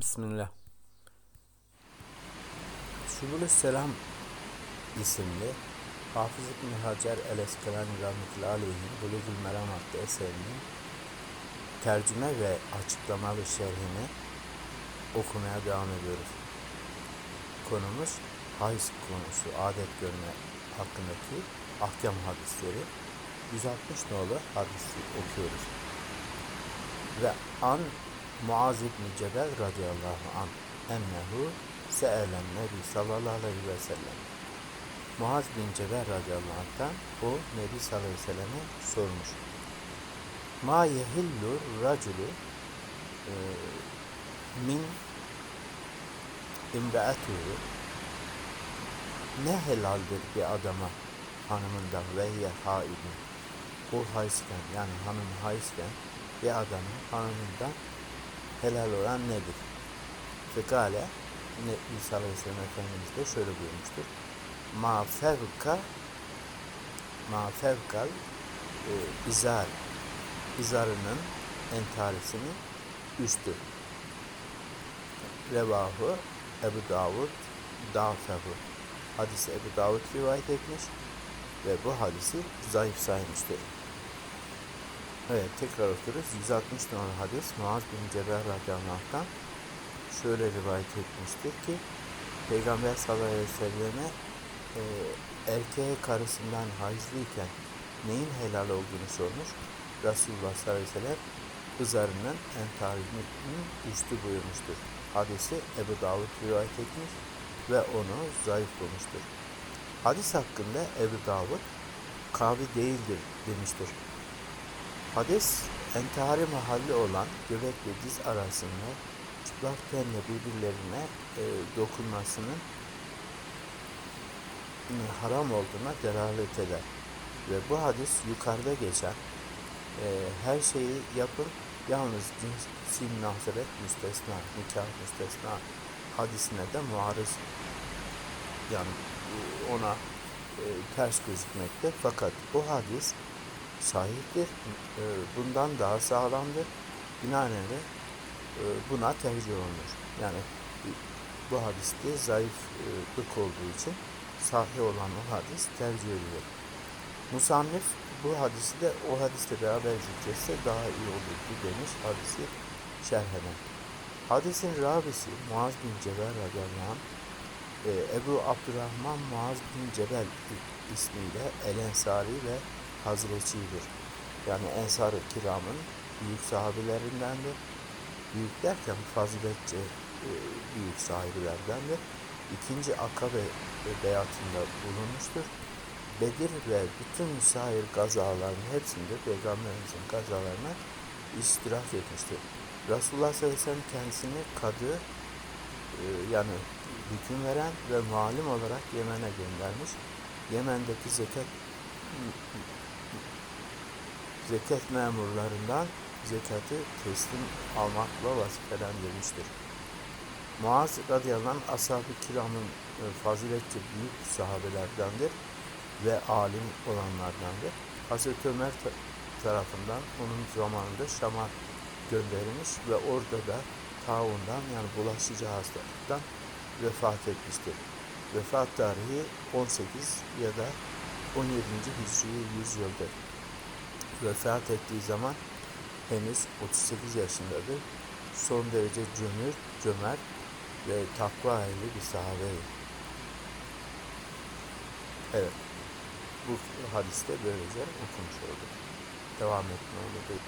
Bismillah. Subulü Selam isimli Hafız İbn Hacer el-Eskelani rahmetullahi aleyhin Bulugul Meram adlı eserinin tercüme ve açıklamalı şerhini okumaya devam ediyoruz. Konumuz hayız konusu, adet görme hakkındaki ahkam hadisleri. 160 nolu hadisi okuyoruz. Ve an Muaz İbni Cebel radıyallahu anh ennehu se'elen nebi sallallahu aleyhi ve sellem Muaz bin Cebel radıyallahu anh'tan o Nebi sallallahu aleyhi ve selleme sormuş. Ma yehillu raculu e, min imraatuhu ne helaldir bir adama hanımından ve ye haidin o haysken yani hanım haysken bir adamın hanımından helal olan nedir? Fekale Nebi sallallahu aleyhi ve sellem Efendimiz de şöyle buyurmuştur. Ma fevka ma fevkal e, izar izarının entarisinin üstü. Revahu Ebu Davud Dafehu hadisi Ebu Davud rivayet etmiş ve bu hadisi zayıf saymıştır. Evet tekrar okuruz. 160 numaralı hadis Muaz bin Cebel radıyallahu şöyle rivayet etmiştir ki Peygamber sallallahu aleyhi ve selleme e, erkeğe karısından hayızlıyken neyin helal olduğunu sormuş. Resulullah sallallahu aleyhi ve sellem kızarının entarinin üstü buyurmuştur. Hadisi Ebu Davud rivayet etmiş ve onu zayıf bulmuştur. Hadis hakkında Ebu Davud kavi değildir demiştir. Hadis, entihari mahalli olan göbek ve diz arasında çıplak tenle birbirlerine e, dokunmasının e, haram olduğuna delalet eder. Ve bu hadis yukarıda geçen e, her şeyi yapın yalnız cinsi münasebet müstesna, nikah müstesna hadisine de muarız yani e, ona e, ters gözükmekte. Fakat bu hadis sahiptir. E, bundan daha sağlamdır. Binaenaleyh e, buna tercih olunur. Yani bu hadiste zayıflık olduğu için sahih olan o hadis tercih edilir. Musannif bu hadisi de o hadiste beraber zikretse daha iyi olurdu demiş hadisi şerheden. Hadisin rabisi Muaz bin Cebel radıyallahu anh, e, Ebu Abdurrahman Muaz bin Cebel ismiyle El Ensari ve Hazrecidir. Yani Ensar-ı Kiram'ın büyük sahabilerindendir. Büyük derken faziletçe e, büyük sahibilerdendir. İkinci Akabe beyatında bulunmuştur. Bedir ve bütün sair gazaların hepsinde Peygamberimizin gazalarına iştirak etmiştir. Resulullah sallallahu aleyhi ve sellem kendisini kadı e, yani hüküm veren ve malim olarak Yemen'e göndermiş. Yemen'deki zekat zekat memurlarından zekatı teslim almakla vazifelendirmiştir. Muaz radıyallahu anh ashab-ı kiramın e, faziletçi büyük sahabelerdendir ve alim olanlardandır. Hazreti Ömer tarafından onun zamanında Şam'a gönderilmiş ve orada da taundan yani bulaşıcı hastalıktan vefat etmiştir. Vefat tarihi 18 ya da 17. Hicri yüzyıldır vefat ettiği zaman henüz 38 yaşındadır. Son derece cömür, cömert ve takva ehli bir sahabeydi. Evet. Bu hadiste böylece okumuş olduk. Devam etme olur.